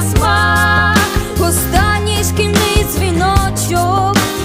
smile.